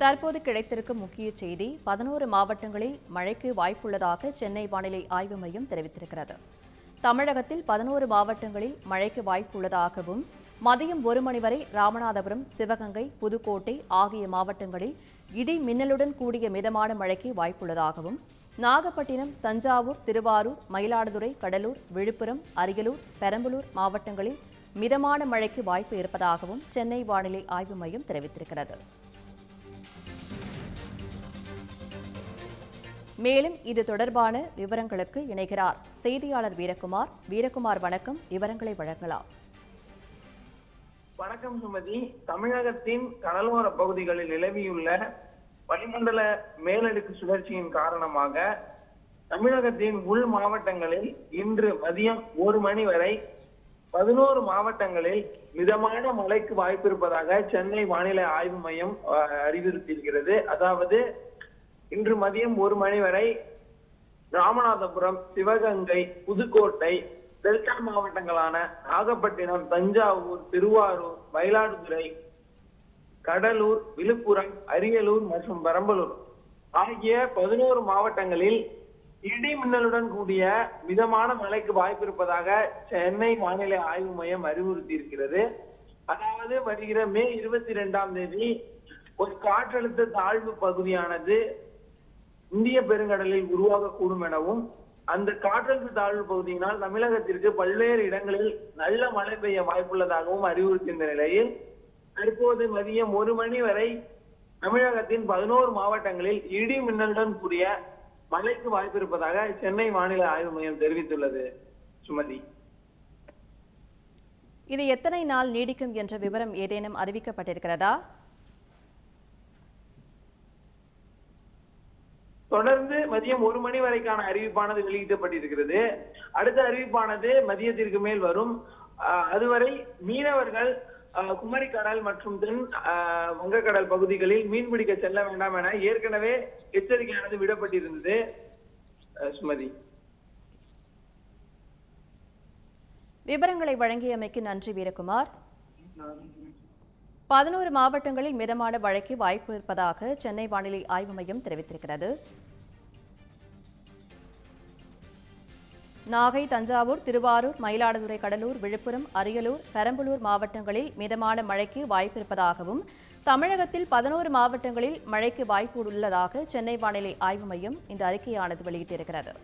தற்போது கிடைத்திருக்கும் முக்கிய செய்தி பதினோரு மாவட்டங்களில் மழைக்கு வாய்ப்புள்ளதாக சென்னை வானிலை ஆய்வு மையம் தெரிவித்திருக்கிறது. தமிழகத்தில் பதினோரு மாவட்டங்களில் மழைக்கு வாய்ப்புள்ளதாகவும் மதியம் ஒரு மணி வரை ராமநாதபுரம் சிவகங்கை புதுக்கோட்டை ஆகிய மாவட்டங்களில் இடி மின்னலுடன் கூடிய மிதமான மழைக்கு வாய்ப்புள்ளதாகவும் நாகப்பட்டினம் தஞ்சாவூர் திருவாரூர் மயிலாடுதுறை கடலூர் விழுப்புரம் அரியலூர் பெரம்பலூர் மாவட்டங்களில் மிதமான மழைக்கு வாய்ப்பு இருப்பதாகவும் சென்னை வானிலை ஆய்வு மையம் தெரிவித்திருக்கிறது. மேலும் இது தொடர்பான விவரங்களுக்கு இணைகிறார். செய்தியாளர் வீரகுமார். வீரகுமார் வணக்கம். விவரங்களை வழங்கலாம். வணக்கம் சுமதி. தமிழகத்தின் கடலோர பகுதிகளில் நிலவியுள்ள வளிமண்டல மேலடுக்கு சுழற்சியின் காரணமாக தமிழகத்தின் உள் மாவட்டங்களில் இன்று மதியம் ஒரு மணி வரை பதினோரு மாவட்டங்களில் மிதமான மழைக்கு வாய்ப்பு இருப்பதாக சென்னை வானிலை ஆய்வு மையம் அஹ், அறிவுறுத்தியிருக்கிறது. அதாவது இன்று மதியம் ஒரு மணி வரை ராமநாதபுரம் சிவகங்கை புதுக்கோட்டை டெல்டா மாவட்டங்களான நாகப்பட்டினம் தஞ்சாவூர் திருவாரூர் மயிலாடுதுறை கடலூர் விழுப்புரம் அரியலூர் மற்றும் பெரம்பலூர் ஆகிய பதினோரு மாவட்டங்களில் இடி மின்னலுடன் கூடிய மிதமான மழைக்கு வாய்ப்பு இருப்பதாக சென்னை வானிலை ஆய்வு மையம் அறிவுறுத்தி இருக்கிறது அதாவது வருகிற மே இருபத்தி இரண்டாம் தேதி ஒரு காற்றழுத்த தாழ்வு பகுதியானது இந்திய பெருங்கடலில் உருவாகக்கூடும் எனவும் அந்த காற்றழுத்த தாழ்வு பகுதியினால் தமிழகத்திற்கு பல்வேறு இடங்களில் நல்ல மழை பெய்ய வாய்ப்புள்ளதாகவும் அறிவுறுத்தியிருந்த நிலையில் தற்போது மதியம் ஒரு மணி வரை தமிழகத்தின் பதினோரு மாவட்டங்களில் இடி மின்னலுடன் கூடிய மழைக்கு வாய்ப்பு இருப்பதாக சென்னை வானிலை ஆய்வு மையம் தெரிவித்துள்ளது. சுமதி. இது எத்தனை நாள் நீடிக்கும் என்ற விவரம் ஏதேனும் அறிவிக்கப்பட்டிருக்கிறதா? தொடர்ந்து மதியம் ஒரு மணி வரைக்கான அறிவிப்பானது வெளியிடப்பட்டிருக்கிறது. அடுத்த அறிவிப்பானது மதியத்திற்கு மேல் வரும். அதுவரை மீனவர்கள் குமரிக்கடல் மற்றும் தென் வங்கக்கடல் பகுதிகளில் மீன்பிடிக்க செல்ல வேண்டாம் என ஏற்கனவே எச்சரிக்கையானது விடப்பட்டிருந்தது. சுமதி. விவரங்களை வழங்கியமைக்கு நன்றி வீரகுமார். பதினோரு மாவட்டங்களில் மிதமான மழைக்கு வாய்ப்பு இருப்பதாக சென்னை வானிலை ஆய்வு மையம் தெரிவித்திருக்கிறது. நாகை தஞ்சாவூர் திருவாரூர் மயிலாடுதுறை கடலூர் விழுப்புரம் அரியலூர் பெரம்பலூர் மாவட்டங்களில் மிதமான மழைக்கு வாய்ப்பு இருப்பதாகவும் தமிழகத்தில் பதினோரு மாவட்டங்களில் மழைக்கு வாய்ப்பு உள்ளதாக சென்னை வானிலை ஆய்வு மையம் இந்த அறிக்கையானது வெளியிட்டிருக்கிறது.